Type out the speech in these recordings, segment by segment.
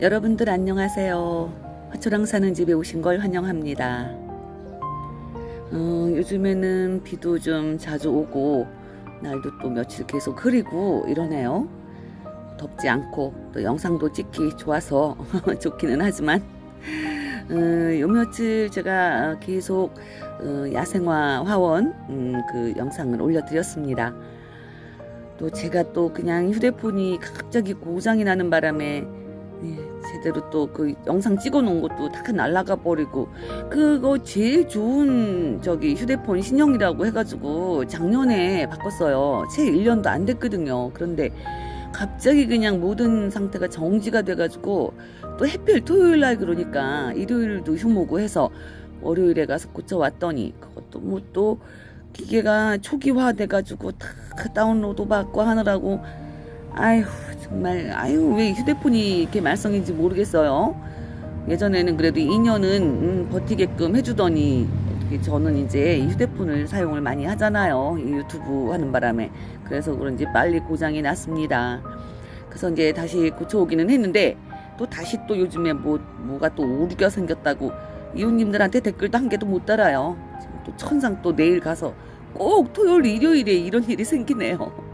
여러분들 안녕하세요. 화초랑 사는 집에 오신 걸 환영합니다. 어, 요즘에는 비도 좀 자주 오고 날도 또 며칠 계속 흐리고 이러네요. 덥지 않고 또 영상도 찍기 좋아서 좋기는 하지만 어, 요 며칠 제가 계속 어, 야생화 화원 음, 그 영상을 올려드렸습니다. 또 제가 또 그냥 휴대폰이 갑자기 고장이 나는 바람에 예, 제대로 또 그 영상 찍어 놓은 것도 다 날라가 버리고 그거 제일 좋은 저기 휴대폰 신형이라고 해가지고 작년에 바꿨어요. 채 1년도 안 됐거든요. 그런데 갑자기 그냥 모든 상태가 정지가 돼가지고 또 해필 토요일 날 그러니까 일요일도 휴무고 해서 월요일에 가서 고쳐 왔더니 그것도 뭐 또 기계가 초기화 돼가지고 다 다운로드 받고 하느라고 아휴 정말 아유 왜 휴대폰이 이렇게 말썽인지 모르겠어요. 예전에는 그래도 2년은 음, 버티게끔 해주더니 저는 이제 이 휴대폰을 사용을 많이 하잖아요. 이 유튜브 하는 바람에 그래서 그런지 빨리 고장이 났습니다. 그래서 이제 다시 고쳐오기는 했는데 또 다시 또 요즘에 뭐 뭐가 또 오류가 생겼다고 이웃님들한테 댓글도 한 개도 못 달아요. 또 천상 또 내일 가서 꼭 토요일 일요일에 이런 일이 생기네요.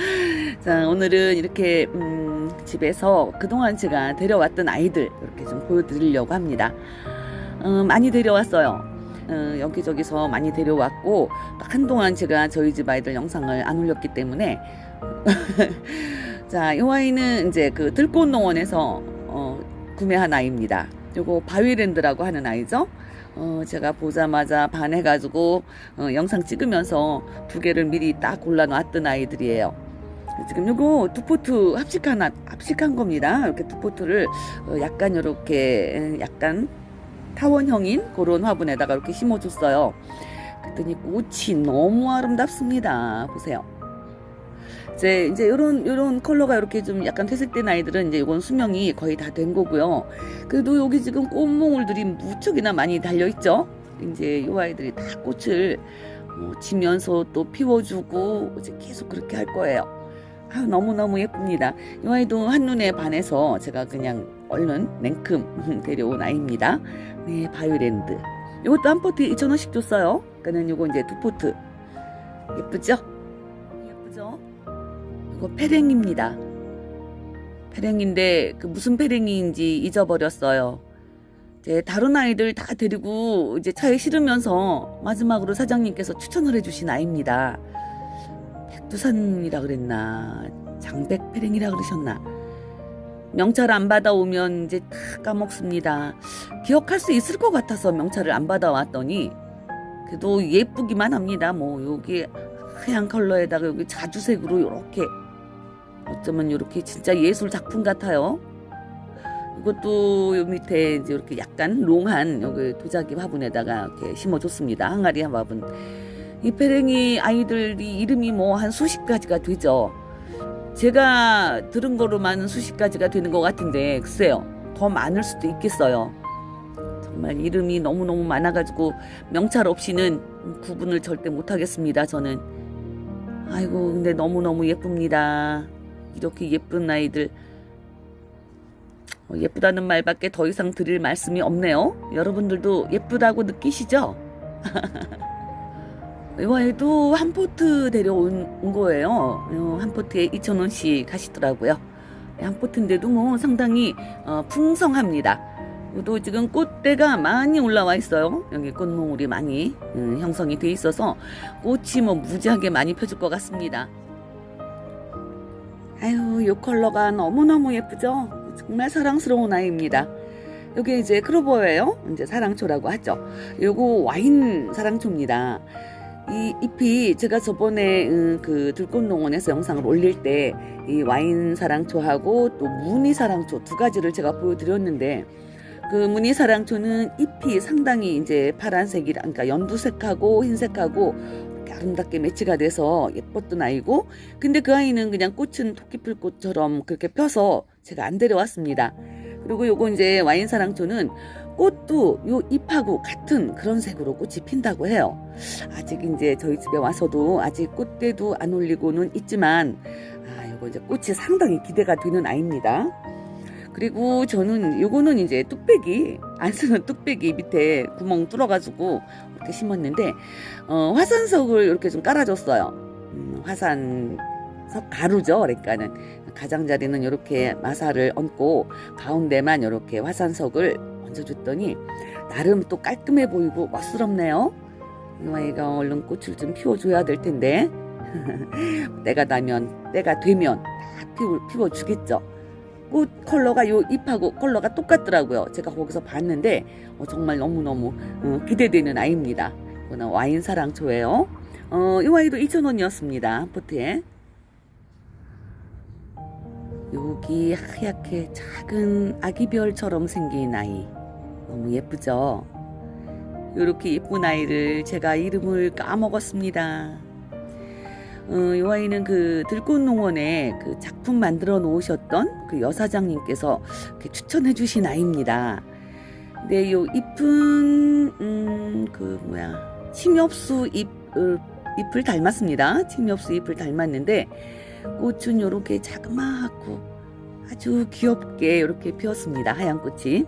자, 오늘은 이렇게 음, 집에서 그동안 제가 데려왔던 아이들 이렇게 좀 보여드리려고 합니다. 어, 많이 데려왔어요. 어, 여기저기서 많이 데려왔고 한동안 제가 저희 집 아이들 영상을 안 올렸기 때문에 자, 이 아이는 이제 그 들꽃농원에서 어, 구매한 아이입니다. 요거 바위랜드라고 하는 아이죠. 어, 제가 보자마자 반해가지고 어, 영상 찍으면서 두 개를 미리 딱 골라놨던 아이들이에요. 지금 요거 두 포트 합식한 아- 합식한 겁니다. 이렇게 두 포트를 어, 약간 이렇게 약간 타원형인 그런 화분에다가 이렇게 심어줬어요. 그랬더니 꽃이 너무 아름답습니다. 보세요. 이제 이제 이런 이런 컬러가 이렇게 좀 약간 퇴색된 아이들은 이제 이건 수명이 거의 다 된 거고요. 그래도 여기 지금 꽃몽울들이 무척이나 많이 달려 있죠. 이제 이 아이들이 다 꽃을 뭐 지면서 또 피워주고 이제 계속 그렇게 할 거예요. 아, 너무너무 예쁩니다. 이 아이도 한눈에 반해서 제가 그냥 얼른 냉큼 데려온 아이입니다. 네, 바이오랜드. 이것도 한 포트 2,000원씩 줬어요. 그러니까는 요거 이제 두 포트. 예쁘죠? 예쁘죠? 이거 페랭입니다. 페랭인데 그 무슨 페랭인지 잊어버렸어요. 이제 다른 아이들 다 데리고 이제 차에 실으면서 마지막으로 사장님께서 추천을 해주신 아이입니다. 백두산이라 그랬나 장백 페랭이라 그러셨나 명찰 안 받아오면 이제 다 까먹습니다. 기억할 수 있을 것 같아서 명찰을 안 받아왔더니 그래도 예쁘기만 합니다. 뭐 여기 하얀 컬러에다가 여기 자주색으로 이렇게 어쩌면 이렇게 진짜 예술 작품 같아요. 이것도 요 밑에 이제 이렇게 약간 롱한 여기 도자기 화분에다가 이렇게 심어줬습니다. 항아리 화분. 이 페랭이 아이들이 이름이 뭐 한 수십 가지가 되죠. 제가 들은 거로만 수십 가지가 되는 것 같은데 글쎄요 더 많을 수도 있겠어요. 정말 이름이 너무너무 많아가지고 명찰 없이는 구분을 절대 못하겠습니다. 저는 아이고 근데 너무너무 예쁩니다. 이렇게 예쁜 아이들 어, 예쁘다는 말밖에 더 이상 드릴 말씀이 없네요. 여러분들도 예쁘다고 느끼시죠? 이와에도 한 포트 데려온 거예요. 어, 한 포트에 2,000원씩 하시더라고요. 한 포트인데도 뭐 상당히 어, 풍성합니다. 또 지금 꽃대가 많이 올라와 있어요. 여기 꽃몽울이 많이 음, 형성이 돼 있어서 꽃이 뭐 무지하게 많이 펴질 것 같습니다. 아유, 요 컬러가 너무너무 예쁘죠? 정말 사랑스러운 아이입니다. 요게 이제 크로버예요. 이제 사랑초라고 하죠. 요거 와인 사랑초입니다. 이 잎이 제가 저번에 음, 그 들꽃농원에서 영상을 올릴 때 이 와인 사랑초하고 또 무늬 사랑초 두 가지를 제가 보여드렸는데 그 무늬 사랑초는 잎이 상당히 이제 파란색이라 그러니까 연두색하고 흰색하고 아름답게 매치가 돼서 예뻤던 아이고 근데 그 아이는 그냥 꽃은 토끼풀 꽃처럼 그렇게 펴서 제가 안 데려왔습니다. 그리고 요거 이제 와인 사랑초는 꽃도 요 잎하고 같은 그런 색으로 꽃이 핀다고 해요. 아직 이제 저희 집에 와서도 아직 꽃대도 안 올리고는 있지만 아 요거 이제 꽃이 상당히 기대가 되는 아이입니다. 그리고 저는 요거는 이제 뚝배기 안 쓰는 뚝배기 밑에 구멍 뚫어가지고 이렇게 심었는데 어, 화산석을 이렇게 좀 깔아줬어요. 음, 화산 석 가루죠. 그러니까는 가장자리는 이렇게 마사를 얹고 가운데만 이렇게 화산석을 얹어줬더니 나름 또 깔끔해 보이고 멋스럽네요. 이 아이가 얼른 꽃을 좀 피워줘야 될 텐데 때가 나면 때가 되면 다 피워 피워주겠죠. 꽃 컬러가 요 잎하고 컬러가 똑같더라고요. 제가 거기서 봤는데 어, 정말 너무너무 어, 기대되는 아이입니다. 이거는 와인 사랑초예요. 어, 이 아이도 2,000원이었습니다. 포트에. 여기 하얗게 작은 아기별처럼 생긴 아이. 너무 예쁘죠? 이렇게 예쁜 아이를 제가 이름을 까먹었습니다. 어, 이 아이는 그 들꽃농원에 그 작품 만들어 놓으셨던 그 여사장님께서 추천해 주신 아이입니다. 근데 요 잎은 음 그 뭐야 침엽수 잎을 잎을 닮았습니다. 침엽수 잎을 닮았는데 꽃은 요렇게 자그마하고 아주 귀엽게 이렇게 피었습니다. 하얀 꽃이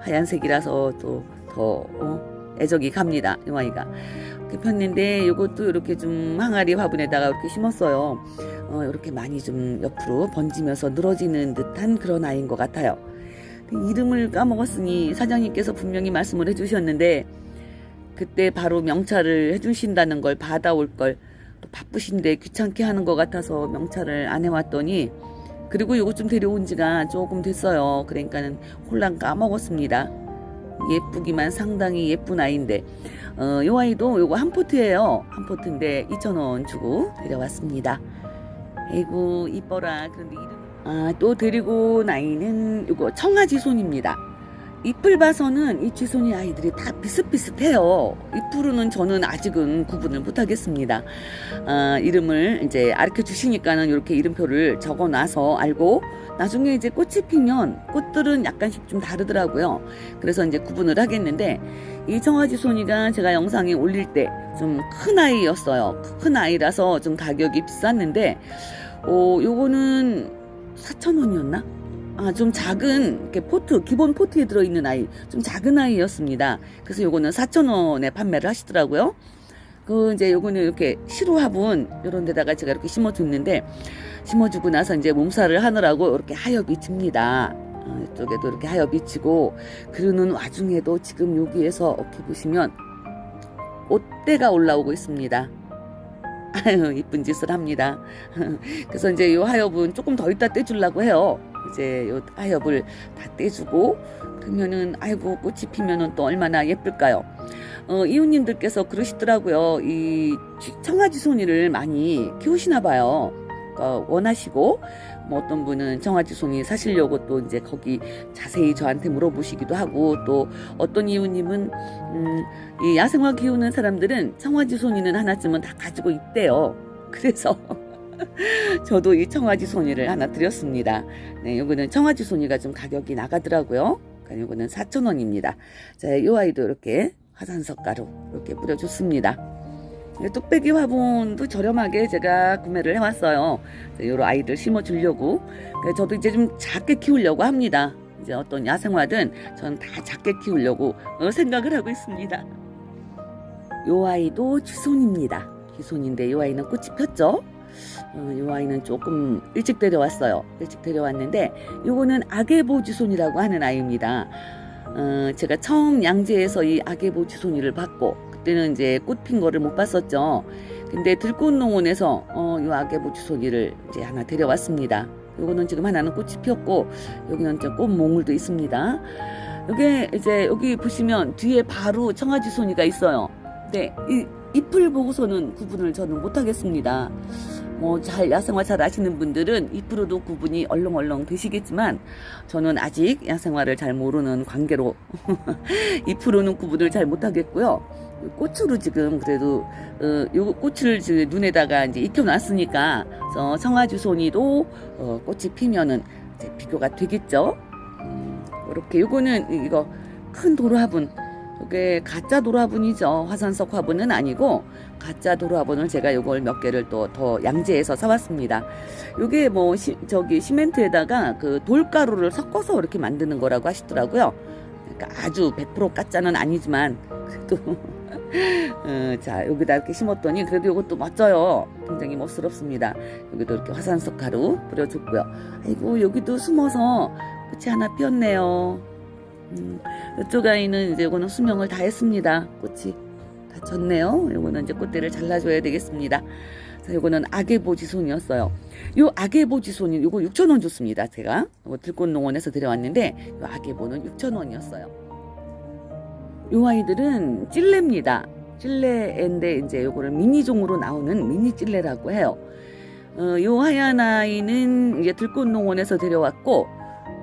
하얀색이라서 또더 어, 애정이 갑니다. 이 아이가 이렇게 폈는데 이것도 이렇게 좀 항아리 화분에다가 이렇게 심었어요. 어, 이렇게 많이 좀 옆으로 번지면서 늘어지는 듯한 그런 아이인 것 같아요. 이름을 까먹었으니 사장님께서 분명히 말씀을 해주셨는데 그때 바로 명찰을 해주신다는 걸 받아올 걸또 바쁘신데 귀찮게 하는 것 같아서 명찰을 안 해왔더니 그리고 이것 좀 데려온 지가 조금 됐어요. 그러니까는 홀랑 까먹었습니다. 예쁘기만 상당히 예쁜 아이인데 어, 요 아이도 요거 한 포트예요. 한 포트인데 2,000원 주고 데려왔습니다. 아이고 이뻐라. 그런데 이름 아, 또 데리고 온 아이는 요거 청아지손입니다. 잎을 봐서는 이 지손이 아이들이 다 비슷비슷해요. 잎으로는 저는 아직은 구분을 못하겠습니다. 아, 이름을 이제 가르쳐 주시니까는 이렇게 이름표를 적어 놔서 알고 나중에 이제 꽃이 피면 꽃들은 약간씩 좀 다르더라고요. 그래서 이제 구분을 하겠는데 이 청아지 손이가 제가 영상에 올릴 때 좀 큰 아이였어요. 큰 아이라서 좀 가격이 비쌌는데 어, 요거는 4,000원이었나? 아, 좀 작은 포트, 기본 포트에 들어있는 아이, 좀 작은 아이였습니다. 그래서 요거는 4,000원에 판매를 하시더라고요. 그 이제 요거는 이렇게 시루 화분 요런 데다가 제가 이렇게 심어줬는데 심어주고 나서 이제 몸살을 하느라고 이렇게 하엽이 칩니다. 어, 이쪽에도 이렇게 하엽이 치고 그러는 와중에도 지금 여기에서 이렇게 보시면 꽃대가 올라오고 있습니다. 아유 이쁜 짓을 합니다. 그래서 이제 요 하엽은 조금 더 이따 떼주려고 해요. 이제 요 하엽을 다 떼주고 그러면은 아이고 꽃이 피면은 또 얼마나 예쁠까요? 어, 이웃님들께서 그러시더라고요. 이 청아지 손이를 많이 키우시나 봐요. 어, 원하시고 뭐 어떤 분은 청아지 손이 사시려고 또 이제 거기 자세히 저한테 물어보시기도 하고 또 어떤 이웃님은 음, 이 야생화 키우는 사람들은 청아지 손이는 하나쯤은 다 가지고 있대요. 그래서 저도 이 청아지 손이를 하나 드렸습니다. 네, 요거는 청아지 손이가 좀 가격이 나가더라고요. 그러니까 요거는 4,000원입니다. 자, 요 아이도 이렇게 화산석 가루 이렇게 뿌려줬습니다. 뚝배기 화분도 저렴하게 제가 구매를 해왔어요. 요런 아이들 심어주려고. 저도 이제 좀 작게 키우려고 합니다. 이제 어떤 야생화든 저는 다 작게 키우려고 어, 생각을 하고 있습니다. 요 아이도 쥐손입니다. 쥐손인데 요 아이는 꽃이 폈죠? 어, 요 아이는 조금 일찍 데려왔어요. 일찍 데려왔는데 요거는 아게보 쥐손이라고 하는 아이입니다. 어, 제가 처음 양재에서 이 아게보 쥐손이를 봤고 그때는 이제 꽃 핀 거를 못 봤었죠. 근데 들꽃농원에서 어, 요 아게보 쥐손이를 이제 하나 데려왔습니다. 요거는 지금 하나는 꽃이 피었고 여기는 꽃몽울도 있습니다. 여기 이제 여기 보시면 뒤에 바로 청아지 손이가 있어요. 근데 이 잎을 보고서는 구분을 저는 못하겠습니다. 뭐 잘 야생화 잘 아시는 분들은 잎으로도 구분이 얼렁얼렁 되시겠지만 저는 아직 야생화를 잘 모르는 관계로 잎으로는 구분을 잘 못하겠고요. 꽃으로 지금 그래도 어, 요 꽃을 지금 눈에다가 이제 익혀놨으니까 저 청아주손이도 어, 꽃이 피면은 비교가 되겠죠. 음, 이렇게 요거는 이거 큰 도로 화분 이게 가짜 도라분이죠. 화산석 화분은 아니고 가짜 도라분을 제가 요걸 몇 개를 또 더 양재해서 사왔습니다. 요게 뭐 시, 저기 시멘트에다가 그 돌가루를 섞어서 이렇게 만드는 거라고 하시더라고요. 그러니까 아주 100% 가짜는 아니지만 그래도 어, 자 여기다 이렇게 심었더니 그래도 이것도 멋져요. 굉장히 멋스럽습니다. 여기도 이렇게 화산석 가루 뿌려줬고요. 아이고 여기도 숨어서 꽃이 하나 피었네요. 음, 이쪽 아이는 이제 이거는 수명을 다 했습니다. 꽃이 다 졌네요. 요거는 이제 꽃대를 잘라줘야 되겠습니다. 자, 요거는 아게보지손이었어요. 요 아게보지손이 요거 6,000원 줬습니다. 제가 들꽃농원에서 데려왔는데 요 아게보는 6,000원이었어요. 요 아이들은 찔레입니다. 찔레인데 이제 요거를 미니종으로 나오는 미니 찔레라고 해요. 어, 요 하얀 아이는 이제 들꽃농원에서 데려왔고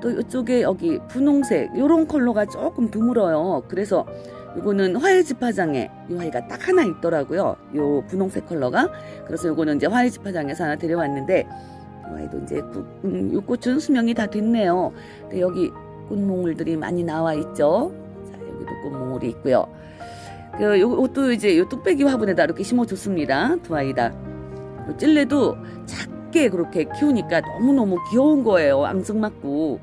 또 이쪽에 여기 분홍색 요런 컬러가 조금 드물어요. 그래서 요거는 화해집 화장에 요 아이가 딱 하나 있더라고요. 요 분홍색 컬러가. 그래서 요거는 이제 화해집 화장에서 하나 데려왔는데 요 아이도 이제 구- 음, 요 꽃은 수명이 다 됐네요. 근데 여기 꽃몽울들이 많이 나와 있죠. 자, 여기도 꽃몽울이 있고요. 그 요것도 이제 요 뚝배기 화분에다 이렇게 심어줬습니다. 두 아이 다. 요 찔레도 작게 그렇게 키우니까 너무너무 귀여운 거예요. 앙증맞고.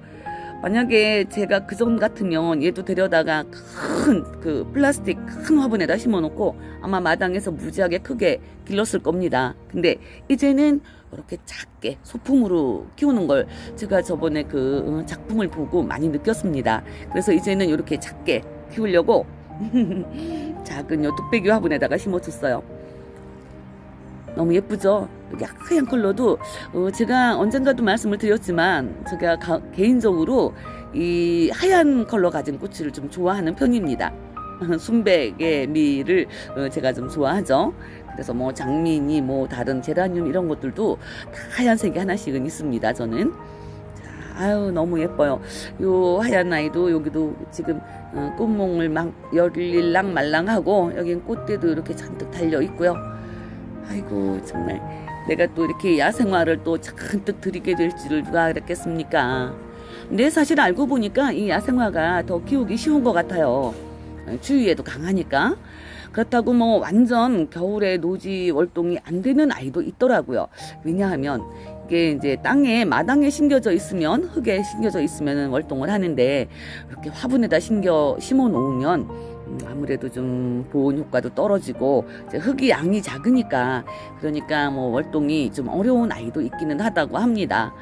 만약에 제가 그전 같으면 얘도 데려다가 큰 그 플라스틱 큰 화분에다 심어놓고 아마 마당에서 무지하게 크게 길렀을 겁니다. 근데 이제는 이렇게 작게 소품으로 키우는 걸 제가 저번에 그 어, 작품을 보고 많이 느꼈습니다. 그래서 이제는 이렇게 작게 키우려고 작은 요 뚝배기 화분에다가 심어줬어요. 너무 예쁘죠? 여기 하얀 컬러도 어, 제가 언젠가도 말씀을 드렸지만 제가 가- 개인적으로 이 하얀 컬러 가진 꽃을 좀 좋아하는 편입니다. 순백의 미를 어, 제가 좀 좋아하죠. 그래서 뭐 장미니 뭐 다른 제라늄 이런 것들도 다 하얀색이 하나씩은 있습니다. 저는. 자, 아유 너무 예뻐요. 요 하얀 아이도 여기도 지금 어, 꽃몽을 막 열릴랑 말랑하고 여긴 꽃대도 이렇게 잔뜩 달려 있고요. 아이고 정말 내가 또 이렇게 야생화를 또 잔뜩 들이게 될 줄을 누가 알았겠습니까? 근데 사실 알고 보니까 이 야생화가 더 키우기 쉬운 것 같아요. 주위에도 강하니까. 그렇다고 뭐 완전 겨울에 노지 월동이 안 되는 아이도 있더라고요. 왜냐하면 이게 이제 땅에 마당에 심겨져 있으면 흙에 심겨져 있으면 월동을 하는데 이렇게 화분에다 심겨 심어 놓으면 음, 아무래도 좀 보온 효과도 떨어지고 흙이 양이 작으니까 그러니까 뭐 월동이 좀 어려운 아이도 있기는 하다고 합니다.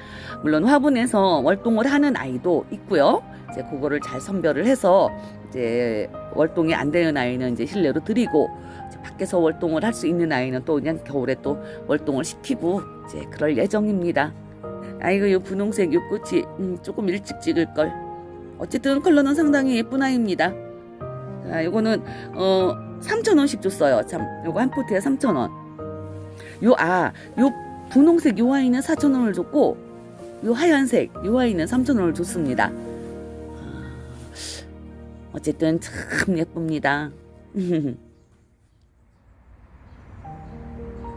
물론 화분에서 월동을 하는 아이도 있고요. 이제 그거를 잘 선별을 해서 이제 월동이 안 되는 아이는 이제 실내로 이제 밖에서 월동을 할 수 있는 아이는 또 그냥 겨울에 또 월동을 시키고 이제 그럴 예정입니다. 아이고 요 분홍색 요 꽃이 음, 조금 일찍 찍을 걸. 어쨌든 컬러는 상당히 예쁜 아이입니다. 자, 요거는 어 3,000원씩 줬어요. 참, 요거 한 포트에 3,000원. 요 아, 요 분홍색 요 아이는 4,000원을 줬고 요 하얀색 요 아이는 3,000원을 줬습니다. 아, 어쨌든 참 예쁩니다.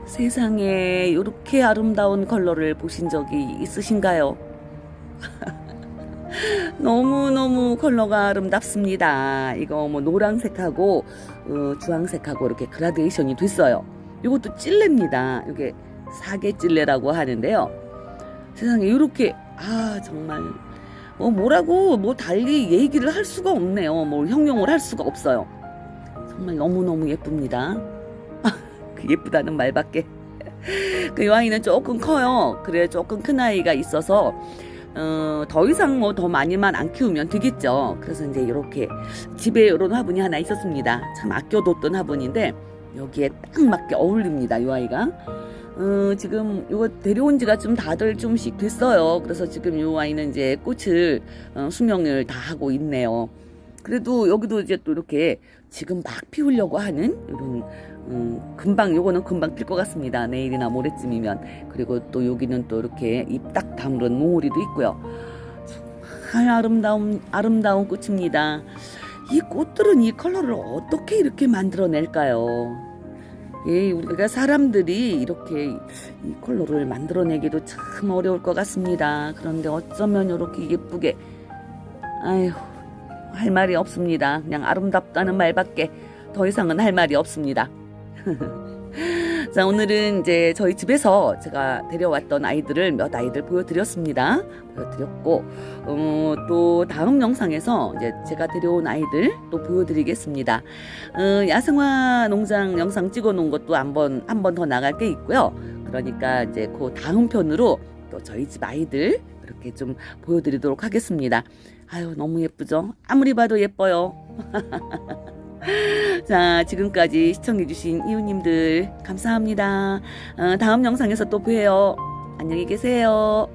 세상에 이렇게 아름다운 컬러를 보신 적이 있으신가요? 너무너무 컬러가 아름답습니다. 이거 뭐 노란색하고 어, 주황색하고 이렇게 그라데이션이 됐어요. 이것도 찔레입니다. 이게 사계 찔레라고 하는데요. 세상에 이렇게 아 정말 뭐 뭐라고 뭐 달리 얘기를 할 수가 없네요. 뭐 형용을 할 수가 없어요. 정말 너무너무 예쁩니다. 그 예쁘다는 말밖에. 그 아이는 조금 커요. 그래 조금 큰 아이가 있어서 어, 더 이상 뭐 더 많이만 안 키우면 되겠죠. 그래서 이제 이렇게 집에 이런 화분이 하나 있었습니다. 참 아껴뒀던 화분인데 여기에 딱 맞게 어울립니다. 이 아이가. 어, 지금 이거 데려온 지가 좀 다들 좀씩 됐어요. 그래서 지금 이 아이는 이제 꽃을 어, 수명을 다 하고 있네요. 그래도 여기도 이제 또 이렇게 지금 막 피우려고 하는 이런 음, 금방 요거는 금방 필 것 같습니다. 내일이나 모레쯤이면 그리고 또 여기는 또 이렇게 입 딱 다물은 몽우리도 있고요. 정말 아름다운 아름다운 꽃입니다. 이 꽃들은 이 컬러를 어떻게 이렇게 만들어낼까요? 예, 우리가 사람들이 이렇게 이 컬러를 만들어내기도 참 어려울 것 같습니다. 그런데 어쩌면 이렇게 예쁘게, 아휴, 할 말이 없습니다. 그냥 아름답다는 말밖에 더 이상은 할 말이 없습니다. 자, 오늘은 이제 저희 집에서 제가 데려왔던 아이들을 몇 아이들 보여드렸습니다. 보여드렸고, 어, 또 다음 영상에서 이제 제가 데려온 아이들 또 보여드리겠습니다. 어, 야생화 농장 영상 찍어 놓은 것도 한 번, 한 번 더 나갈 게 있고요. 그러니까 이제 그 다음 편으로 또 저희 집 아이들 그렇게 좀 보여드리도록 하겠습니다. 아유, 너무 예쁘죠? 아무리 봐도 예뻐요. 자, 지금까지 시청해주신 이웃님들 감사합니다. 어, 다음 영상에서 또 봬요. 안녕히 계세요.